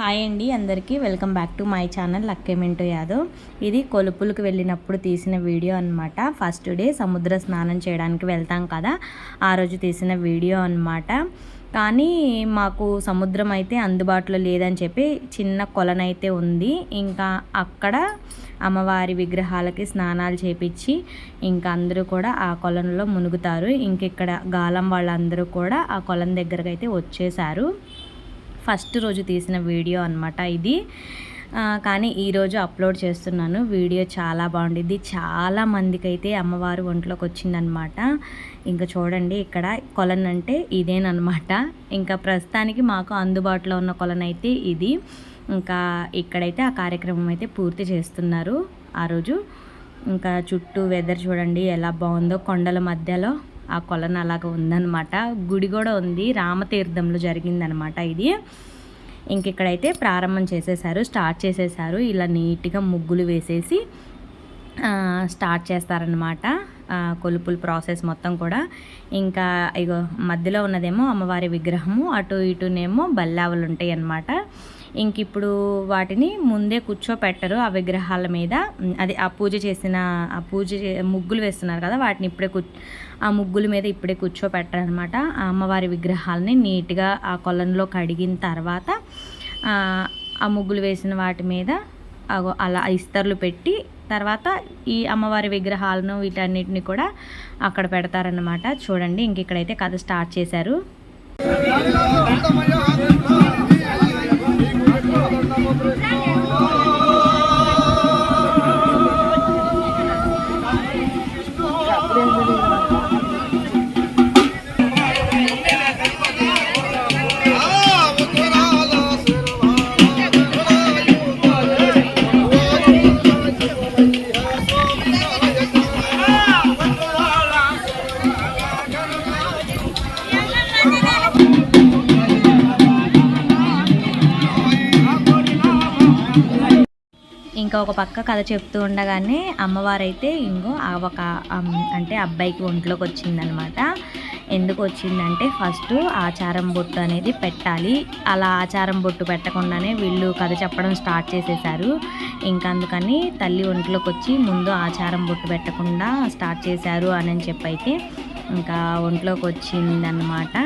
Hi అండి అందరికీ welcome back to my channel లక్కేమింటూ Yadav. ఇది కొలుపులకు వెళ్ళినప్పుడు తీసిన వీడియో అనమాట ఫస్ట్ డే సముద్ర స్నానం చేయడానికి వెళ్తాం కదా ఆ రోజు తీసిన వీడియో అనమాట కానీ మాకు సముద్రం అయితే అందుబాటులో లేదని చెప్పి చిన్న కొలనైతే ఉంది. ఇంకా అక్కడ అమ్మవారి విగ్రహాలకి స్నానాలు చేపించి ఇంకా అందరూ కూడా ఆ కొలంలో మునుగుతారు. ఇంక ఇక్కడ గాలం వాళ్ళందరూ కూడా ఆ కొలం దగ్గరకైతే వచ్చేసారు ఫస్ట్ రోజు తీసిన వీడియో అనమాట ఇది. కానీ ఈరోజు అప్లోడ్ చేస్తున్నాను. వీడియో చాలా బాగుండిద్ది. చాలా మందికి అయితే అమ్మవారు ఒంట్లోకి వచ్చిందనమాట ఇంకా చూడండి ఇక్కడ కొలన్ అంటే ఇదేనమాట ఇంకా ప్రస్తుతానికి మాకు అందుబాటులో ఉన్న కొలన్ అయితే ఇది. ఇంకా ఇక్కడైతే ఆ కార్యక్రమం అయితే పూర్తి చేస్తున్నారు ఆ రోజు. ఇంకా చుట్టూ వెదర్ చూడండి ఎలా బాగుందో కొండల మధ్యలో. ఆ కొలను అలాగ ఉందన్నమాట. గుడి కూడా ఉంది. రామతీర్థంలో జరిగిందనమాట ఇది. ఇంక ఇక్కడైతే ప్రారంభం చేసేసారు స్టార్ట్ చేసేసారు. ఇలా నీట్గా ముగ్గులు వేసేసి స్టార్ట్ చేస్తారనమాట కొలుపుల ప్రాసెస్ మొత్తం కూడా. ఇంకా ఇగో మధ్యలో ఉన్నదేమో అమ్మవారి విగ్రహము అటు ఇటునేమో బల్లావులు ఉంటాయి అన్నమాట ఇంక ఇప్పుడు వాటిని ముందే కూర్చోపెట్టరు ఆ విగ్రహాల మీద. అది ఆ పూజ చేసిన ఆ పూజ ముగ్గులు వేస్తున్నారు కదా వాటిని ఇప్పుడే కూ ఆ ముగ్గుల మీద ఇప్పుడే కూర్చోపెట్టారనమాట. ఆ అమ్మవారి విగ్రహాలని నీట్గా ఆ కొలంలో కడిగిన తర్వాత ఆ ముగ్గులు వేసిన వాటి మీద అలా ఇస్తర్లు పెట్టి తర్వాత ఈ అమ్మవారి విగ్రహాలను వీటన్నిటిని కూడా అక్కడ పెడతారనమాట. చూడండి ఇంక ఇక్కడైతే కథ స్టార్ట్ చేశారు. ఇంకా ఒక పక్క కథ చెప్తూ ఉండగానే అమ్మవారైతే ఇంకో ఒక అంటే అబ్బాయికి ఒంట్లోకి వచ్చిందనమాట. ఎందుకు వచ్చిందంటే ఫస్ట్ ఆచారం బొట్టు అనేది పెట్టాలి. అలా ఆచారం బొట్టు పెట్టకుండానే వీళ్ళు కథ చెప్పడం స్టార్ట్ చేసేసారు. ఇంకా అందుకని తల్లి ఒంట్లోకి వచ్చి ముందు ఆచారం బొట్టు పెట్టకుండా స్టార్ట్ చేశారు అని చెప్పి అయితే ఇంకా ఒంట్లోకి వచ్చిందన్నమాట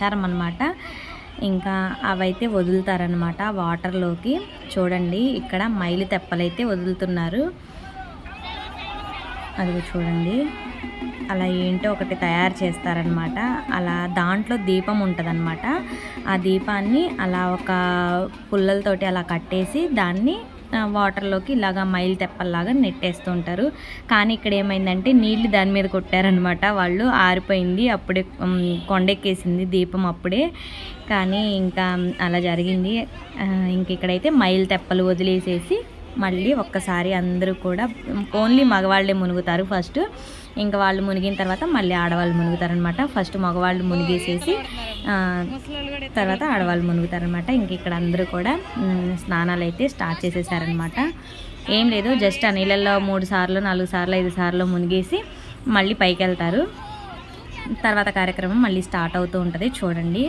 ఆచారం అనమాట ఇంకా అవైతే వదులుతారనమాట వాటర్లోకి. చూడండి ఇక్కడ మైలు తెప్పలైతే వదులుతున్నారు. అది చూడండి. అలా ఏంటో ఒకటి తయారు చేస్తారనమాట అలా దాంట్లో దీపం ఉంటుందన్నమాట. ఆ దీపాన్ని అలా ఒక పుల్లలతోటి అలా కట్టేసి దాన్ని వాటర్లోకి ఇలాగా మైల్ తెప్పల్లాగా నెట్టేస్తూ ఉంటారు కానీ ఇక్కడ ఏమైందంటే నీళ్ళు దాని మీద కొట్టారనమాట వాళ్ళు ఆరిపోయింది అప్పుడే కొండెక్కేసింది దీపం అప్పుడే. కానీ ఇంకా అలా జరిగింది. ఇంక ఇక్కడైతే మైల్ తెప్పలు వదిలేసేసి మళ్ళీ ఒక్కసారి అందరూ కూడా ఓన్లీ మగవాళ్ళే మునుగుతారు ఫస్ట్. ఇంకా వాళ్ళు మునిగిన తర్వాత మళ్ళీ ఆడవాళ్ళు మునుగుతారనమాట ఫస్ట్ మగవాళ్ళు మునిగేసేసి తర్వాత ఆడవాళ్ళు మునుగుతారనమాట ఇంక ఇక్కడ అందరూ కూడా స్నానాలు అయితే స్టార్ట్ చేసేసారనమాట ఏం లేదు జస్ట్ ఆ నీళ్ళల్లో మూడు సార్లు నాలుగు సార్లు ఐదు సార్లు మునిగేసి మళ్ళీ పైకి వెళ్తారు తర్వాత కార్యక్రమం మళ్ళీ స్టార్ట్ అవుతూ ఉంటుంది చూడండి.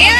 ఇంక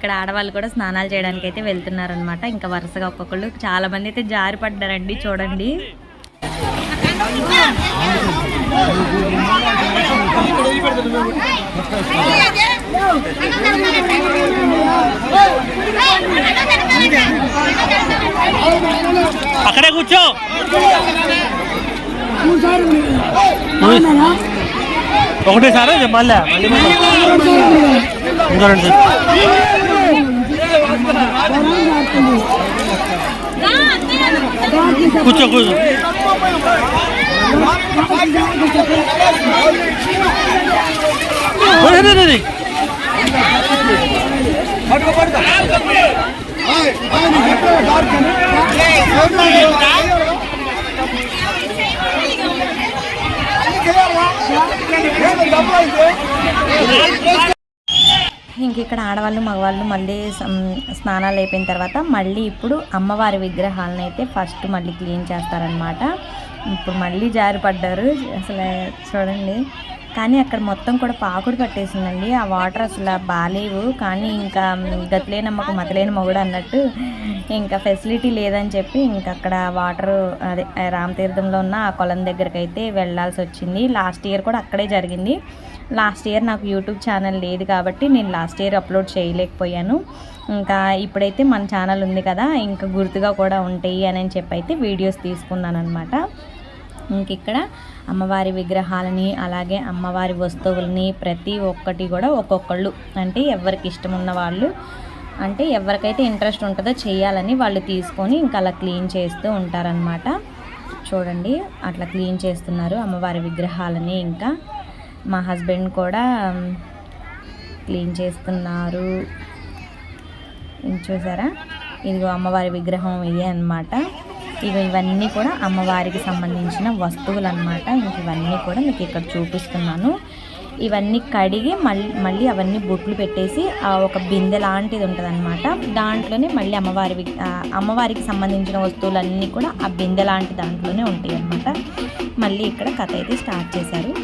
ఇక్కడ ఆడవాళ్ళు కూడా స్నానాలు చేయడానికి అయితే వెళ్తున్నారనమాట ఇంకా వరుసగా ఒక్కొక్కళ్ళు చాలా మంది అయితే జారి పడ్డారండి చూడండి. అక్కడే కూర్చో. ఒకటేసారి? మళ్ళా. మళ్ళీ మళ్ళీ. కూర్చో కూర్చో. ఇంక ఇక్కడ ఆడవాళ్ళు మగవాళ్ళు మళ్ళీ స్నానాలు అయిపోయిన తర్వాత మళ్ళీ ఇప్పుడు అమ్మవారి విగ్రహాలను అయితే ఫస్ట్ మళ్ళీ క్లీన్ చేస్తారనమాట ఇప్పుడు మళ్ళీ జారి పడ్డారు అసలు చూడండి. కానీ అక్కడ మొత్తం కూడా పాకుడు పట్టేసిందండి. ఆ వాటర్ అసలు బాగాలేవు కానీ ఇంకా గతిలేని మతలేని మొగుడు అన్నట్టు ఇంకా ఫెసిలిటీ లేదని చెప్పి ఇంకా అక్కడ వాటర్ అదే రామతీర్థంలో ఉన్న ఆ కొలం దగ్గరికి అయితే వెళ్ళాల్సి వచ్చింది. లాస్ట్ ఇయర్ కూడా అక్కడే జరిగింది. లాస్ట్ ఇయర్ నాకు యూట్యూబ్ ఛానల్ లేదు కాబట్టి నేను లాస్ట్ ఇయర్ అప్లోడ్ చేయలేకపోయాను. ఇంకా ఇప్పుడైతే మన ఛానల్ ఉంది కదా ఇంకా గుర్తుగా కూడా ఉంటాయి అని చెప్పి అయితే వీడియోస్ తీసుకున్నాను అనమాట ఇంక ఇక్కడ అమ్మవారి విగ్రహాలని అలాగే అమ్మవారి వస్తువులని ప్రతి ఒక్కటి కూడా ఒక్కొక్కళ్ళు అంటే ఎవరికి ఇష్టం ఉన్న వాళ్ళు అంటే ఎవరికైతే ఇంట్రెస్ట్ ఉంటుందో చేయాలని వాళ్ళు తీసుకొని ఇంకా అలా క్లీన్ చేస్తూ ఉంటారనమాట చూడండి అట్లా క్లీన్ చేస్తున్నారు అమ్మవారి విగ్రహాలని ఇంకా. మా హస్బెండ్ కూడా క్లీన్ చేస్తున్నారు. చూసారా? ఇదిగో అమ్మవారి విగ్రహం ఇది అన్నమాట. ఇక ఇవన్నీ కూడా అమ్మవారికి సంబంధించిన వస్తువులు అనమాట ఇవన్నీ కూడా మీకు ఇక్కడ చూపిస్తున్నాను. ఇవన్నీ కడిగి మళ్ళీ మళ్ళీ అవన్నీ బొట్లు పెట్టేసి ఆ ఒక బిందె లాంటిది ఉంటుంది దాంట్లోనే మళ్ళీ అమ్మవారి అమ్మవారికి సంబంధించిన వస్తువులన్నీ కూడా ఆ బిందె లాంటి దాంట్లోనే ఉంటాయి అన్నమాట మళ్ళీ ఇక్కడ కథ అయితే స్టార్ట్ చేశారు.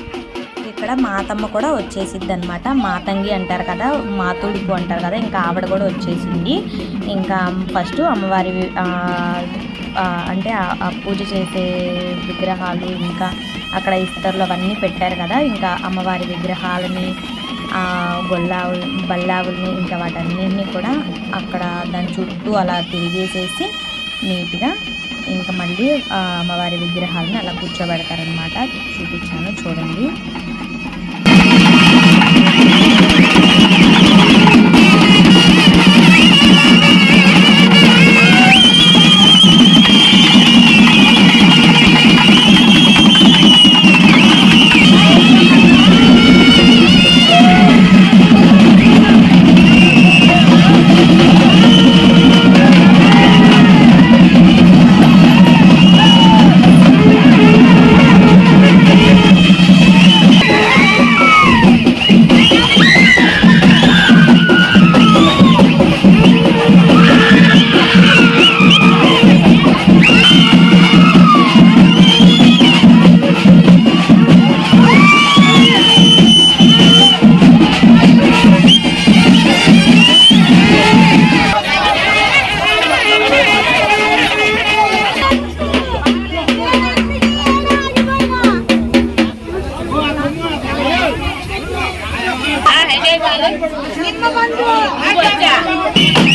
ఇక్కడ మాతమ్మ కూడా వచ్చేసిద్ది అనమాట మాతంగి అంటారు కదా మాతుడుకు అంటారు కదా ఇంకా ఆవిడ కూడా వచ్చేసింది. ఇంకా ఫస్ట్ అమ్మవారి అంటే పూజ చేసే విగ్రహాలు ఇంకా అక్కడ ఇస్తర్లు అవన్నీ పెట్టారు కదా ఇంకా అమ్మవారి విగ్రహాలని ఆ, గొల్లావు బల్లావుల్ని ఇంకా వాటన్నిటిని కూడా అక్కడ దాని చుట్టూ అలా తిరిగేసేసి నీట్గా ఇంకా మళ్ళీ అమ్మవారి విగ్రహాలను అలా కూర్చోబెడతారనమాట చూపించాను చూడండి. Thank you. 你慢慢说，来，姐姐。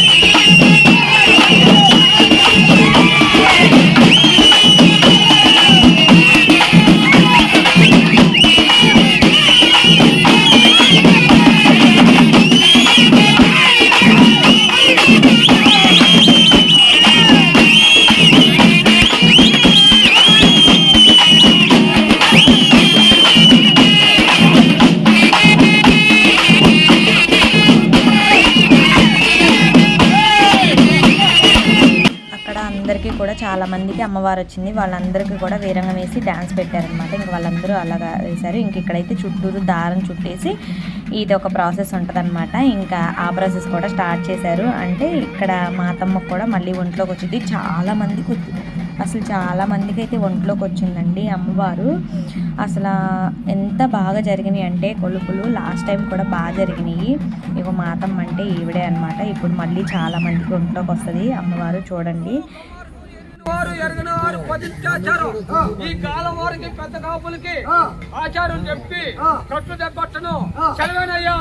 మందికి అమ్మవారు వచ్చింది. వాళ్ళందరికీ కూడా వీరంగం వేసి డ్యాన్స్ పెట్టారనమాట. ఇంక వాళ్ళందరూ అలాగా వేశారు. ఇంక ఇక్కడైతే చుట్టూరు దారం చుట్టేసి ఇది ఒక ప్రాసెస్ ఉంటుందన్నమాట ఇంకా ఆ ప్రాసెస్ కూడా స్టార్ట్ చేశారు. అంటే ఇక్కడ మా కూడా మళ్ళీ ఒంట్లోకి వచ్చింది. చాలా మందికి అసలు చాలా మందికి అయితే ఒంట్లోకి వచ్చిందండి అమ్మవారు. అసలు ఎంత బాగా జరిగినాయి అంటే కొలుపులు లాస్ట్ టైం కూడా బాగా జరిగినాయి. ఇక మాతమ్మ అంటే ఈవిడే అనమాట. ఇప్పుడు మళ్ళీ చాలా మందికి ఒంట్లోకి వస్తుంది. అమ్మవారు చూడండి. వారు ఎరగిన వారు పదిత్యాచారం. ఈ కాలం వారికి పెద్ద కాపులకి ఆచారం చెప్పి కట్టు దెబ్బట్టను. సెలవేనయ్యా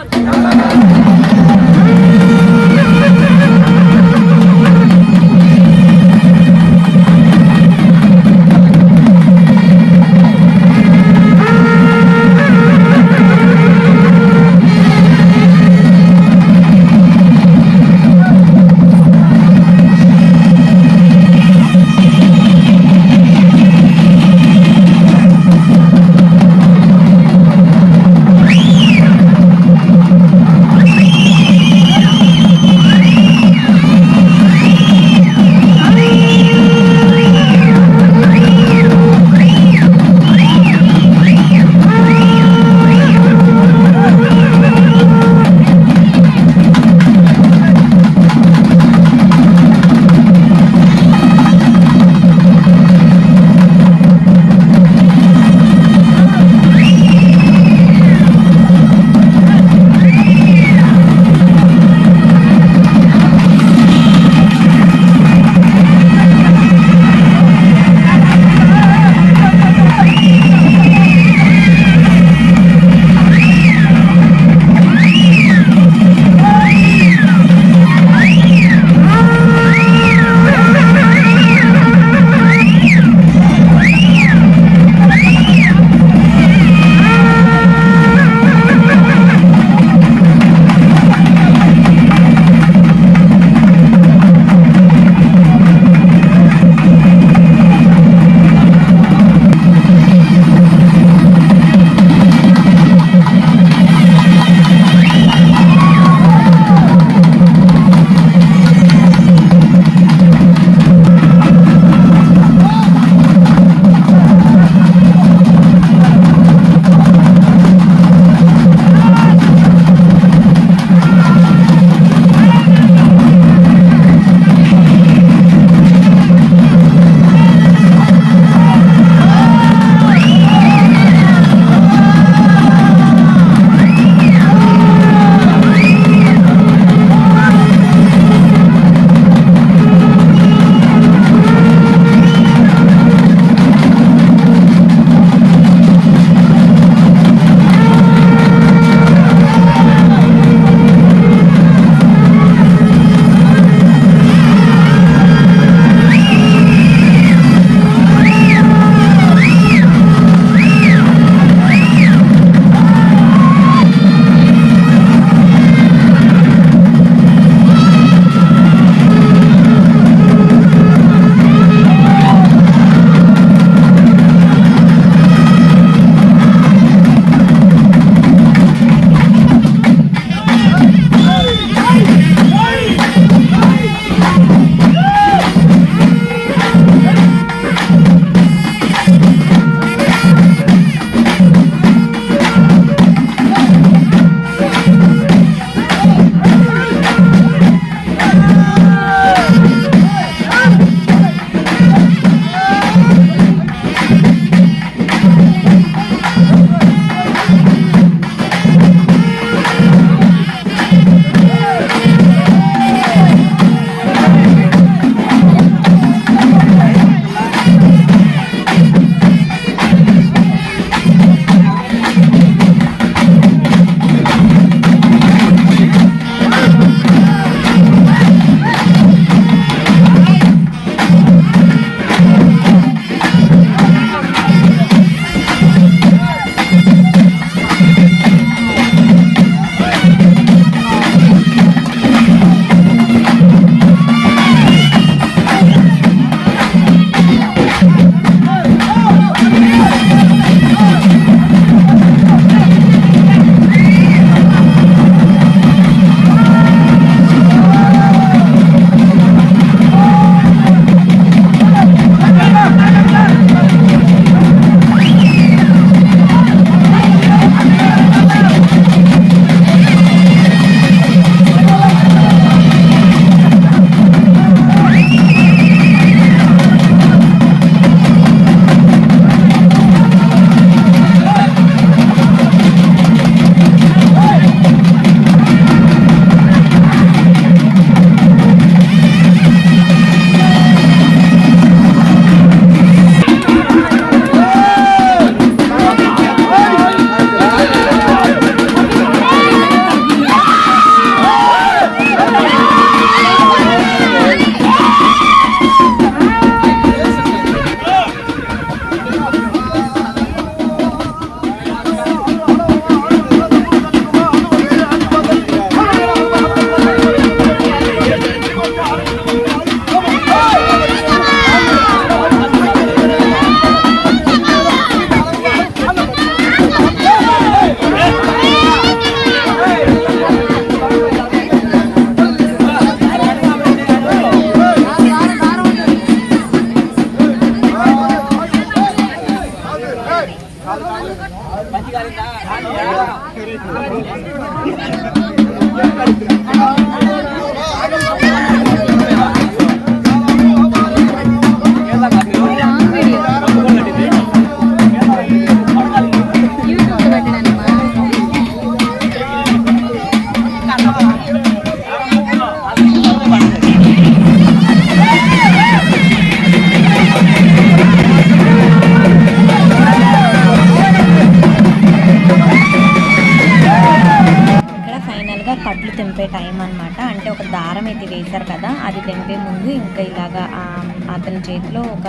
అతని చేతిలో ఒక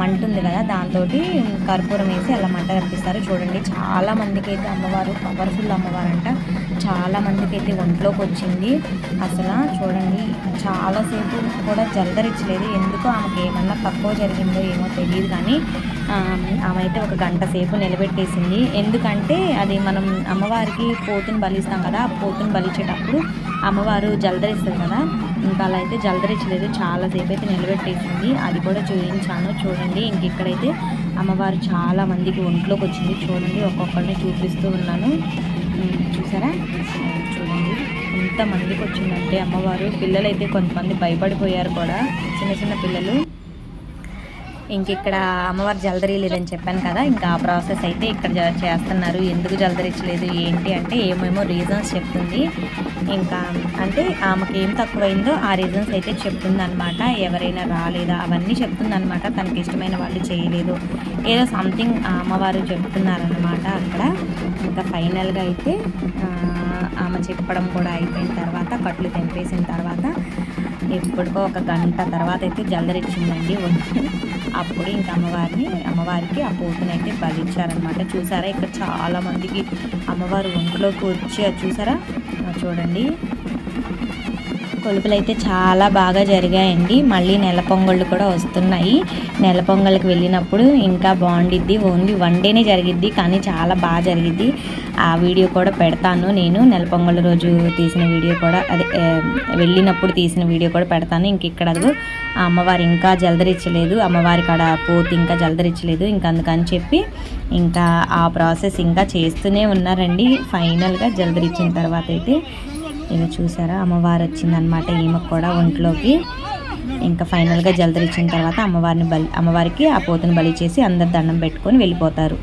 మంట ఉంది కదా దాంతో కర్పూరం వేసి అలా మంట కనిపిస్తారు. చూడండి చాలా మందికి అయితే అమ్మవారు పవర్ఫుల్ అమ్మవారు అంట చాలా మందికి అయితే ఒంట్లోకి వచ్చింది అసలు చూడండి చాలాసేపు కూడా జలదరిచ్చలేదు ఎందుకో ఆమెకి ఏమన్నా తక్కువ జరిగిందో ఏమో తెలియదు కానీ ఆమె అయితే ఒక గంట సేపు నిలబెట్టేసింది. ఎందుకంటే అది మనం అమ్మవారికి పోతుని బలిస్తాం కదా ఆ పోతుని బలిచేటప్పుడు అమ్మవారు జలదరిస్తుంది కదా. ఇంకా అలా అయితే జలదరించలేదు. చాలాసేపు అయితే నిలబెట్టేసింది. అది కూడా చూపించాను చూడండి ఇంక ఇక్కడైతే అమ్మవారు చాలా మందికి ఒంట్లోకి వచ్చింది చూడండి ఒక్కొక్కరిని చూపిస్తూ ఉన్నాను. చూసారా? చూడండి. ఎంతమందికి వచ్చిందంటే అమ్మవారు. పిల్లలైతే కొంతమంది భయపడిపోయారు కూడా. చిన్న చిన్న పిల్లలు. ఇంక ఇక్కడ అమ్మవారు జలదరియలేదని చెప్పాను కదా ఇంకా ఆ ప్రాసెస్ అయితే ఇక్కడ చేస్తున్నారు. ఎందుకు జలదరించలేదు ఏంటి అంటే ఏమేమో రీజన్స్ చెప్తుంది. ఇంకా అంటే ఆమెకి ఏం తక్కువైందో ఆ రీజన్స్ అయితే చెప్తుంది అనమాట ఎవరైనా రాలేదా అవన్నీ చెప్తుంది అనమాట తనకి ఇష్టమైన వాళ్ళు చేయలేదు. ఏదో సంథింగ్ అమ్మవారు చెప్తున్నారనమాట అక్కడ. ఇంకా ఫైనల్గా అయితే ఆమె చెప్పడం కూడా అయిపోయిన తర్వాత కట్లు తెంపేసిన తర్వాత ఎప్పటికో ఒక గంట తర్వాత అయితే జల్దరిచ్చిందండి ఒంటి అప్పుడు ఇంకా అమ్మవారిని అమ్మవారికి ఆ పోతుని అయితే బలిచ్చారనమాట చూసారా ఇక్కడ చాలామందికి అమ్మవారి అమ్మవారు ఒంట్లోకి వచ్చి అది చూసారా? చూడండి. కొలుపులు అయితే చాలా బాగా జరిగాయండి. మళ్ళీ నెల పొంగళ్ళు కూడా వస్తున్నాయి. నెల పొంగల్కి వెళ్ళినప్పుడు ఇంకా బాగుండిద్ది. ఓన్లీ వన్ డేనే జరిగిద్ది కానీ చాలా బాగా జరిగిద్ది. ఆ వీడియో కూడా పెడతాను నేను. నెల పొంగల్ రోజు తీసిన వీడియో కూడా అదే వెళ్ళినప్పుడు తీసిన వీడియో కూడా పెడతాను. ఇంక ఇక్కడ ఆ అమ్మవారు ఇంకా జలదరించలేదు అమ్మవారి కాడ పోతి ఇంకా జలదరించలేదు ఇంకా అందుకని చెప్పి ఇంకా ఆ ప్రాసెస్ ఇంకా చేస్తూనే ఉన్నారండి. ఫైనల్గా జలదరించిన తర్వాత అయితే ఇక చూసారా? అమ్మవారు వచ్చిందనమాట ఈమెకు కూడా ఒంట్లోకి. ఇంకా ఫైనల్గా జలదరిచ్చిన తర్వాత అమ్మవారిని బలి అమ్మవారికి ఆ పోతుని బలి చేసి అందరు దండం పెట్టుకొని వెళ్ళిపోతారు.